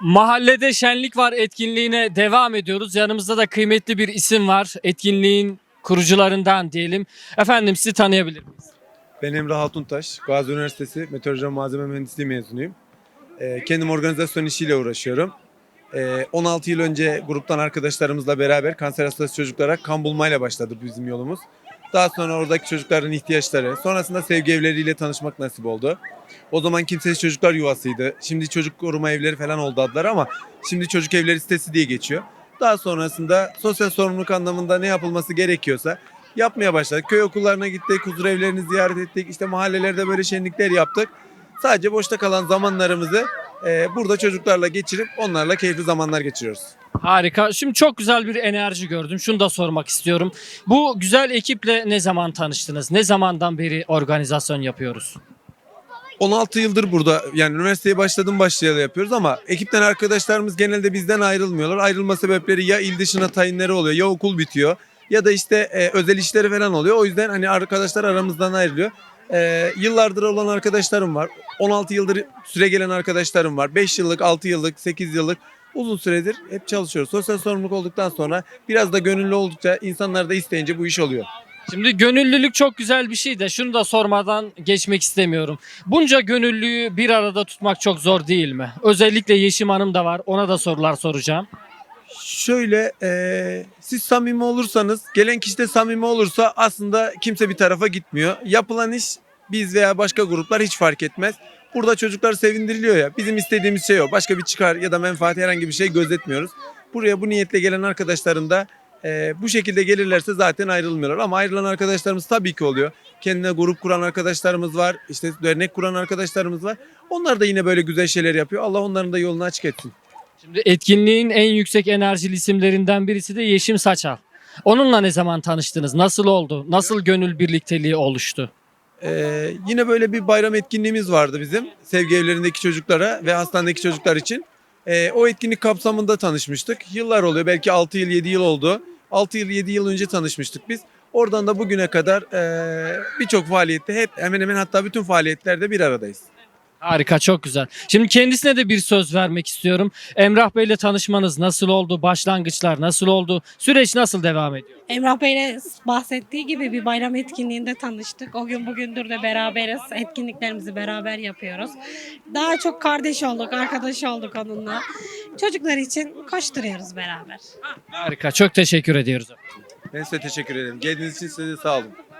Mahallede şenlik var etkinliğine devam ediyoruz. Yanımızda da kıymetli bir isim var. Etkinliğin kurucularından diyelim. Efendim sizi tanıyabilir miyiz? Ben Emre Hatuntaş, Gazi Üniversitesi Meteoroloji Malzeme Mühendisliği mezunuyum. Ee, kendim organizasyon işiyle uğraşıyorum. Ee, 16 yıl önce gruptan arkadaşlarımızla beraber kanser hastası çocuklara kan bulmayla başladı bizim yolumuz. Daha sonra oradaki çocukların ihtiyaçları, sonrasında sevgi evleriyle tanışmak nasip oldu. O zaman kimsesiz çocuklar yuvasıydı. Şimdi çocuk koruma evleri falan oldu adları ama şimdi çocuk evleri sitesi diye geçiyor. Daha sonrasında sosyal sorumluluk anlamında ne yapılması gerekiyorsa yapmaya başladık. Köy okullarına gittik, huzur evlerini ziyaret ettik. İşte mahallelerde böyle şenlikler yaptık. Sadece boşta kalan zamanlarımızı e, burada çocuklarla geçirip onlarla keyifli zamanlar geçiriyoruz. Harika. Şimdi çok güzel bir enerji gördüm. Şunu da sormak istiyorum. Bu güzel ekiple ne zaman tanıştınız? Ne zamandan beri organizasyon yapıyoruz? 16 yıldır burada yani üniversiteye başladım başlayalı yapıyoruz ama ekipten arkadaşlarımız genelde bizden ayrılmıyorlar. Ayrılma sebepleri ya il dışına tayinleri oluyor ya okul bitiyor ya da işte e, özel işleri falan oluyor. O yüzden hani arkadaşlar aramızdan ayrılıyor. E, yıllardır olan arkadaşlarım var. 16 yıldır süre gelen arkadaşlarım var. 5 yıllık, 6 yıllık, 8 yıllık uzun süredir hep çalışıyoruz. Sosyal sorumluluk olduktan sonra biraz da gönüllü oldukça insanlar da isteyince bu iş oluyor. Şimdi gönüllülük çok güzel bir şey de şunu da sormadan geçmek istemiyorum. Bunca gönüllüyü bir arada tutmak çok zor değil mi? Özellikle Yeşim Hanım da var. Ona da sorular soracağım. Şöyle eee, siz samimi olursanız gelen kişi de samimi olursa aslında kimse bir tarafa gitmiyor. Yapılan iş biz veya başka gruplar hiç fark etmez. Burada çocuklar sevindiriliyor ya bizim istediğimiz şey o. Başka bir çıkar ya da menfaat herhangi bir şey gözetmiyoruz. Buraya bu niyetle gelen arkadaşların da eee, bu şekilde gelirlerse zaten ayrılmıyorlar. Ama ayrılan arkadaşlarımız tabii ki oluyor. Kendine grup kuran arkadaşlarımız var. işte dernek kuran arkadaşlarımız var. Onlar da yine böyle güzel şeyler yapıyor. Allah onların da yolunu açık etsin. Şimdi etkinliğin en yüksek enerjili isimlerinden birisi de Yeşim Saçal. Onunla ne zaman tanıştınız? Nasıl oldu? Nasıl gönül birlikteliği oluştu? Ee, yine böyle bir bayram etkinliğimiz vardı bizim sevgi evlerindeki çocuklara ve hastanedeki çocuklar için. Ee, o etkinlik kapsamında tanışmıştık. Yıllar oluyor belki 6 yıl 7 yıl oldu. 6 yıl 7 yıl önce tanışmıştık biz. Oradan da bugüne kadar ee, birçok faaliyette hep hemen hemen hatta bütün faaliyetlerde bir aradayız. Harika, çok güzel. Şimdi kendisine de bir söz vermek istiyorum. Emrah Bey'le tanışmanız nasıl oldu? Başlangıçlar nasıl oldu? Süreç nasıl devam ediyor? Emrah Bey'le bahsettiği gibi bir bayram etkinliğinde tanıştık. O gün bugündür de beraberiz. Etkinliklerimizi beraber yapıyoruz. Daha çok kardeş olduk, arkadaş olduk onunla. Çocuklar için koşturuyoruz beraber. Harika, çok teşekkür ediyoruz. Ben size teşekkür ederim. Geldiğiniz için size de sağ olun.